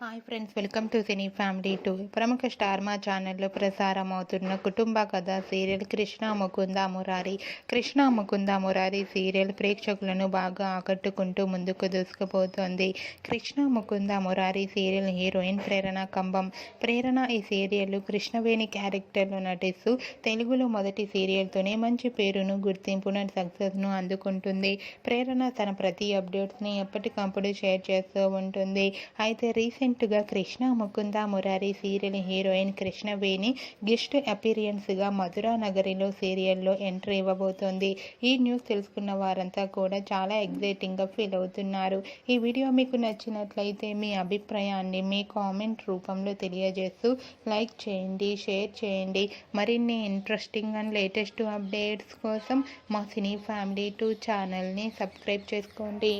Hi friends welcome to cine family two ప్రముఖ star Maa ఛానల్లో ప్రసారం అవుతున్న కుటుంబ కథ సీరియల్ కృష్ణ ముకుంద మురారి. కృష్ణ ముకుంద మురారి సీరియల్ ప్రేక్షకులను బాగా ఆకట్టుకుంటూ ముందుకు దూసుకుపోతోంది. Krishna Mukunda Murari serial heroine Prerana Kambam. ప్రేరణ ఈ సీరియల్ కృష్ణవేణి క్యారెక్టర్లో నటిస్తూ తెలుగులో మొదటి సీరియల్తోనే మంచి పేరును గుర్తింపును సక్సెస్ను అందుకుంటుంది. ప్రేరణ తన ప్రతి అప్డేట్స్ని ఎప్పటికప్పుడు షేర్ చేస్తూ ఉంటుంది. అయితే రీసెంట్ రీసెంట్గా Krishna Mukunda Murari serial heroine Krishnaveni guest అపీరియన్స్గా Madhura నగరిలో సీరియల్లో ఎంట్రీ ఇవ్వబోతోంది. ఈ న్యూస్ తెలుసుకున్న వారంతా కూడా చాలా ఎగ్జైటింగ్గా ఫీల్ అవుతున్నారు. ఈ వీడియో మీకు నచ్చినట్లయితే మీ అభిప్రాయాన్ని మీ కామెంట్ రూపంలో తెలియజేస్తూ లైక్ చేయండి షేర్ చేయండి. మరిన్ని ఇంట్రెస్టింగ్ అండ్ లేటెస్ట్ అప్డేట్స్ కోసం మా సినీ ఫ్యామిలీ టూ ఛానల్ని సబ్స్క్రైబ్ చేసుకోండి.